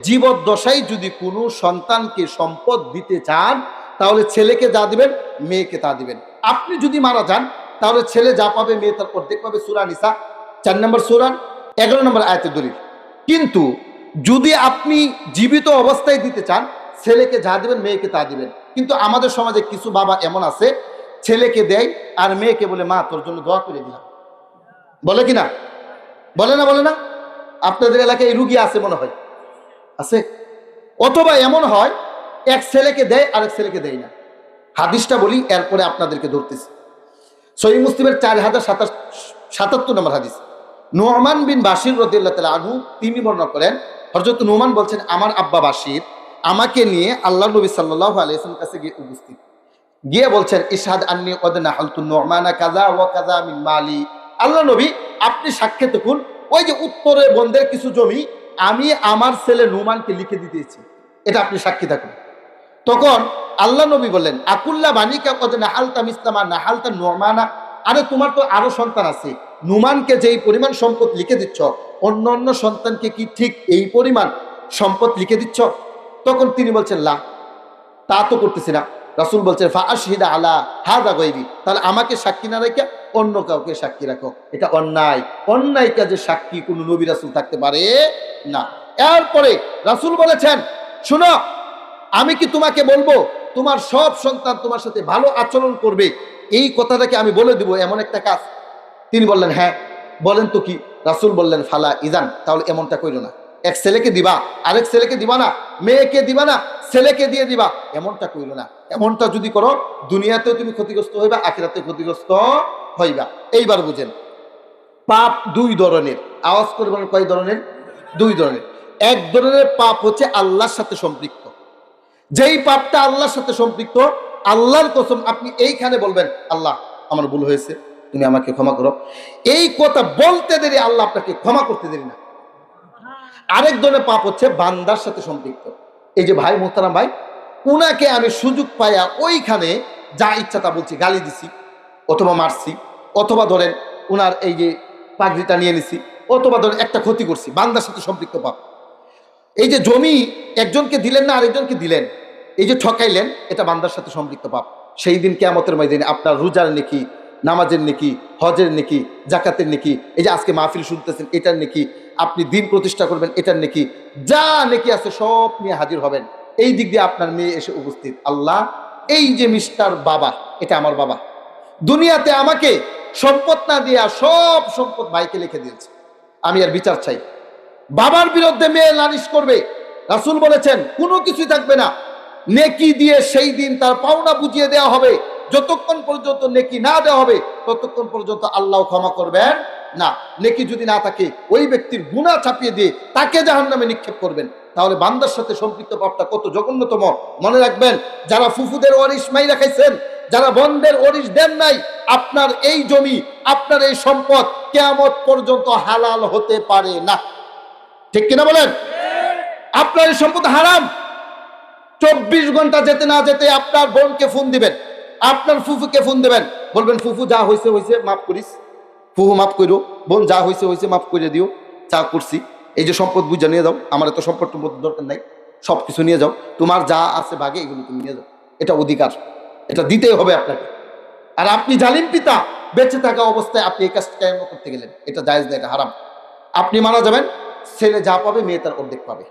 জীবদ্দশায় যদি কোনো সন্তানকে সম্পদ দিতে চান, তাহলে ছেলেকে যা দিবেন, মেয়েকে তা দিবেন। আপনি যদি মারা যান, তাহলে ছেলে যা পাবে, মেয়ে তার অর্ধেক পাবে। সুরা নিসা, চার নম্বর সুরান এগারো নম্বর আয়তের দলিল। কিন্তু যদি আপনি জীবিত অবস্থায় দিতে চান, ছেলেকে যা দিবেন, মেয়েকে তা দিবেন। কিন্তু আমাদের সমাজে কিছু বাবা এমন আছে, ছেলেকে দেয় আর মেয়েকে বলে, মা, তোর জন্য দোয়া করে দিলাম। বলে কি না? বলে না বলে না? আপনাদের এলাকায় রুগী আছে মনে হয়। আছে। অথবা এমন হয়, এক ছেলেকে দেয়, আরেক ছেলেকে দেয় না। হাদিসটা বলি, এরপরে আপনাদেরকে ধরতেছি। সহি মুসলিমের চার হাজার সাতাশ সাতাত্তর নম্বর হাদিস। নোমান বিন বাসির রদিল্লা তালা আনহু, তিনি বর্ণনা করেন হরজত নোমান বলছেন, আমার আব্বা বাসির আমাকে নিয়ে আল্লাহ নবী সাল্লাহ আলিয়ার কাছে গিয়ে উপস্থিত। গিয়ে বলছেন ইশাদ আন্নি ওদনা হালতু নোমানা কাজা ও কাজা মিন মালি। আল্লাহ নবী, আপনি সাক্ষী তখন ওই যে উত্তরে বন্ধের কিছু জমি আমি আমার ছেলে নোমানকে লিখে দিতেছি। এটা আপনি সাক্ষী থাকুন। তখন আল্লাহ নবী বললেন, আকুল্লা বানিকা কত নাহালতা মিসলামা নাহালতা নোমানা? আরে, তোমার তো আরও সন্তান আছে। নুমানকে যেই পরিমাণ সম্পদ লিখে দিচ্ছ, অন্য অন্য সন্তানকে কি ঠিক এই পরিমাণ সম্পদ লিখে দিচ্ছ? তখন তিনি বলছেন, লা, তা তো করতেছি না। রাসুল বলছেন ফাশহিদা আলা হাদা গৈবি তাহলে আমাকে সাক্ষী না রেখে অন্য কাউকে সাক্ষী রাখো। এটা অন্যায়। অন্যায় কাজে সাক্ষী কোনো নবী রাসুল থাকতে পারে না। এরপরে রাসুল বলেছেন, শুনো, আমি কি তোমাকে বলব, তোমার সব সন্তান তোমার সাথে ভালো আচরণ করবে? এই কথাটাকে আমি বলে দিব এমন একটা কাজ। তিনি বললেন হ্যাঁ। বলেন তো কি? রাসুল বললেন, ফালা ইজান তাহলে এমনটা কইল না। এক ছেলেকে দিবা, আরেক ছেলেকে দিবা না, মেয়েকে দিবা না, ছেলেকে দিয়ে দিবা। এমনটা কইল না। এমনটা যদি করো, দুনিয়াতেও তুমি ক্ষতিগ্রস্ত হইবা আখিরাতে ক্ষতিগ্রস্ত হইবা। এইবার বুঝেন, পাপ দুই ধরনের। আওয়াজ করে বলেন, কয় ধরনের? দুই ধরনের। এক ধরনের পাপ হচ্ছে আল্লাহর সাথে সম্পৃক্ত। যেই পাপটা আল্লাহর সাথে সম্পৃক্ত, আল্লাহর কসম আপনি এইখানে বলবেন, আল্লাহ, আমার ভুল হয়েছে, তুমি আমাকে ক্ষমা করো। এই কথা বলতে দেরি আল্লাহ আপনাকে ক্ষমা করতে দেরি না। আরেক ধরনের পাপ হচ্ছে বান্দার সাথে সম্পৃক্ত। এই যে ভাই, মোহতারাম ভাই, উনাকে আমি সুযোগ পাইয়া ওইখানে যা ইচ্ছা তা বলছি, গালি দিছি, অথবা মারছি, অথবা ধরেন উনার এই যে পাগড়িটা নিয়ে নিছি অথবা ধরেন একটা ক্ষতি করছি, বান্দার সাথে সম্পৃক্ত পাপ। এই যে জমি একজনকে দিলেন না আরেকজনকে দিলেন, এই যে ঠকাইলেন, এটা বান্দার সাথে সম্পৃক্ত পাপ। সেই দিন কেয়ামতের ময়দানে আপনার রোজার নেকি, নামাজের নেকি, হজের নেকি জাকাতের নেকি, এই যে আজকে মাহফিল শুনতেছেন, এটার নেকি, আপনি দিন প্রতিষ্ঠা করবেন, এটার নেকি, যা নেকি আছে সব নিয়ে হাজির হবেন। এই দিক দিয়ে আপনার মেয়ে এসে উপস্থিত। আল্লাহ, এই যে মিস্টার বাবা, এটা আমার বাবা। দুনিয়াতে আমাকে সম্পদ না দিয়া সব সম্পদ ভাইকে লিখে দিয়েছে। আমি আর বিচার চাই। বাবার বিরুদ্ধে মেয়ে নালিশ করবে। রাসুল বলেছেন, কোনো কিছুই থাকবে না। নেকি দিয়ে সেই দিন তার পাওনা বুঝিয়ে দেওয়া হবে। যতক্ষণ পর্যন্ত নেকি না দেওয়া হবে, ততক্ষণ পর্যন্ত আল্লাহ ক্ষমা করবেন না। নেকি যদি না থাকে, ওই ব্যক্তির গুণা চাপিয়ে দিয়ে তাকে জাহান নামে নিক্ষেপ করবেন। তাহলে বান্দার সাথে সম্পৃক্ত পাপটা কত জঘন্যতম। মনে রাখবেন, যারা ফুফুদের ওয়ারিস মাই রাখাইছেন যারা বন্ধের ওরিস দেন নাই, আপনার এই জমি, আপনার এই সম্পদ কেয়ামত পর্যন্ত হালাল হতে পারে না। ঠিক কিনা বলেন? আপনার এই সম্পদ হারাম। চব্বিশ ঘণ্টা যেতে না যেতে আপনার বোনকে ফোন দিবেন, আপনার ফুফুকে ফোন দিবেন, বলবেন, ফুফু, যা হয়েছে হয়েছে মাফ করিস। ফুফু, মাফ করো বোন, যা হয়েছে হয়েছে মাফ করে দিও। চা করছি। এই যে সম্পদ বুঝা নিয়ে যাও, আমার তো সম্পদ দরকার নাই। সব কিছু নিয়ে যাও। তোমার যা আছে ভাগে, এগুলো তুমি নিয়ে যাও। এটা অধিকার। এটা দিতেই হবে আপনাকে। আর আপনি জালিম পিতা, বেঁচে থাকা অবস্থায় আপনি এই কাজটা করতে গেলেন। এটা জায়জ না, এটা হারাম। আপনি মারা যাবেন, ছেলে যা পাবে, মেয়ে তার অর্ধেক পাবে।